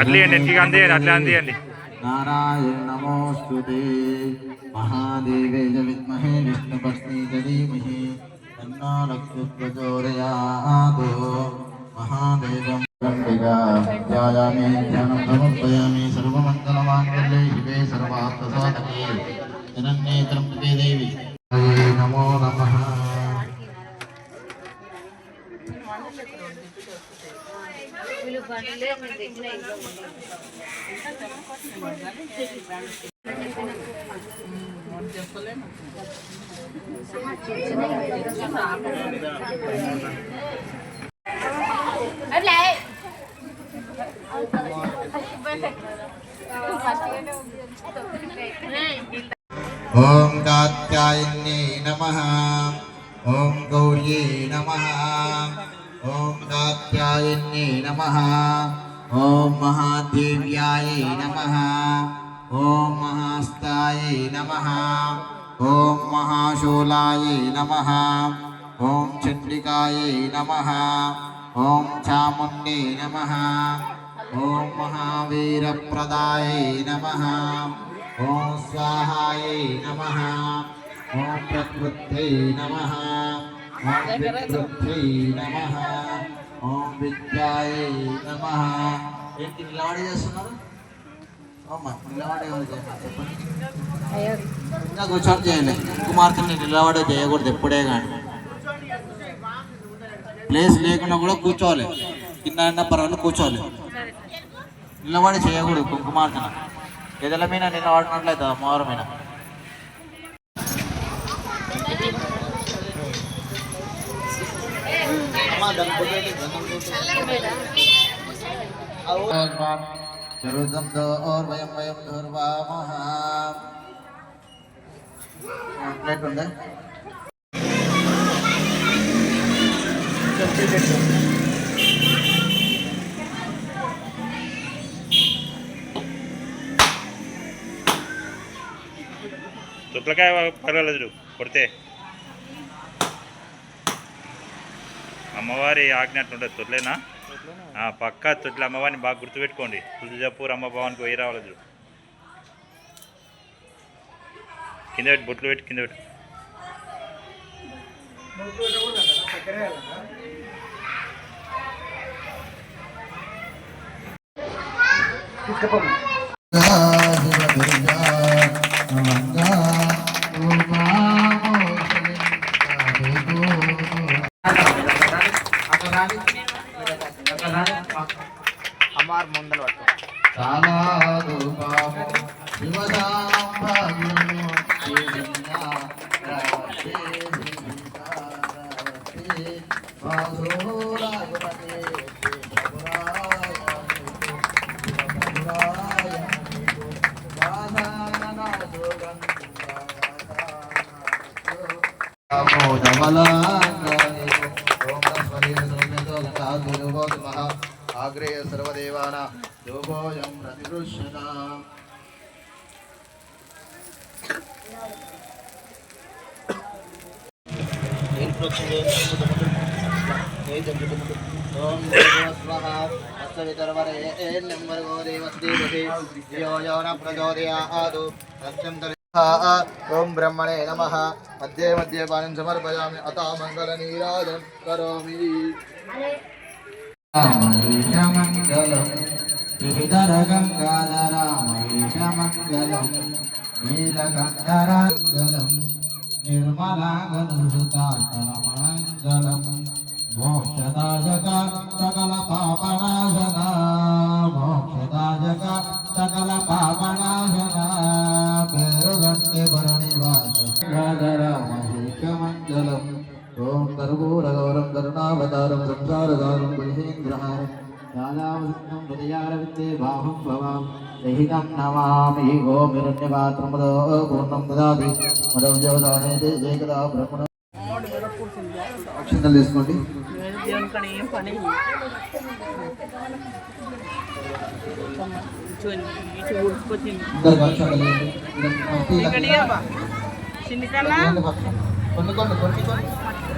అట్లే నెట్టిగా అందేయండి అట్లా అందేయండి నారాయణ నమోస్తుతే మహాదేవే విద్మహే విష్ణుపత్ని చ ధీమహి తన్నో లక్ష్మీ మహాదేవం గండిగా ధ్యాయామి ధ్యానం సమర్పయామి. సర్వమంగళమాంగళ్యే శివే వీళ్ళు బండ్లే మేము తెచ్చిన ఇంట్లో ఉండే. అట్లే ఓం కాత్యాయన్యై నమః ఓం గౌర్యై నమః ఓం కాత్యాయన్యై నమ. ఓం మహాదేవ్యాయై నమ. ఓం మహాస్తాయై నమ. ఓం మహాశూలాయై నమ. ఓం చండికాయై నమ. ఓం చాముండే నమ. ఓం మహావీరప్రదాయై నమ. ఓం స్వాహాయై నమ. ఓం ప్రకృత్యై నమ. ఓం వికృత్యై నమ. ఓం విద్యాయ నమ. ఏంటి నిలబడి చేస్తున్నారు? అమ్మా నిలబడి చెప్పండి. ఇంకా కూర్చొని చేయండి. కుమార్తెని నిలబడి చేయకూడదు ఎప్పుడే కానీ. ప్లేస్ లేకుండా కూడా కూర్చోవాలి. కింద అయినా పర్వాలేదు కూర్చోవాలి. నిలబడి చేయకూడదు కుంకుమార్తెన ఎదల మీద నిలబడినట్లయితే అమ్మవారి మీద Jerusam door, bayang bayang door, maham. Plate benda. Tuplaka. అమ్మవారి ఆజ్ఞ అట్లుంటుంది తొట్లేనా? ఆ, పక్కా తొట్ల అమ్మవారిని బాగా గుర్తుపెట్టుకోండి. తులజాపూర్ అమ్మ భవానికి పోయి రావాలి కింద పెట్టి బొట్లు పెట్టి కింద పెట్టు. అమ్మారు ఆగ్రేయ సర్వదేవాన యోగోయం ప్రతిదృశ్యత ఓం దేవస్వః అస్సవితర్వరే ఏన్నంబర్గో దేవస్దేవతే ధియో యో న ప్రచోదయాదు సత్యం ఓం బ్రహ్మణే నమః మధ్యే మధ్యే పానం సమర్పయామి అతా మంగళ నీరాజనం కరోమి రామేశమంగళం శ్రీధర గంగాధరామేశమంగళం నీలకంఠరాంగళం నిర్మలాగనుషుతాచలమంగళం మోక్షదాయక సకల పాపనాశన మోక్షదాయక సకల పాపనాశన పేరుగంటి భరణివాస మహేశమంగళం ఓం కర్పూరగౌరం కరుణావతారం సంసారదారం మహేంద్రహారం రాధావృత్తం హృదయారవిందే బాహుం భవాం దహితం నమామి గోమిరణ్యపాత్రముదో పూర్ణం దదాతి మదవ్యవధానే ఏకదా బ్రహ్మణ అక్షంతలు తీసుకోండి ఏం పని ఇటు ఊడిపోతుంది ఇద్దరు అక్షంతలు వేయండి. ఇద్దరు భక్తి ఇలా ఇక్కడ ఇవ్వవా? చిన్న కన్నా కొన్ని కొన్ని కొన్ని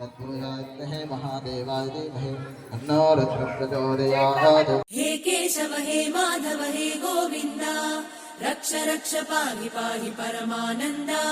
तत्पुरुषाय महादेवाय देवहे तन्नो रुद्रः हे केशव, हे माधव, हे गोविन्द। रक्ष रक्ष, पाहि पाहि परमानन्दा।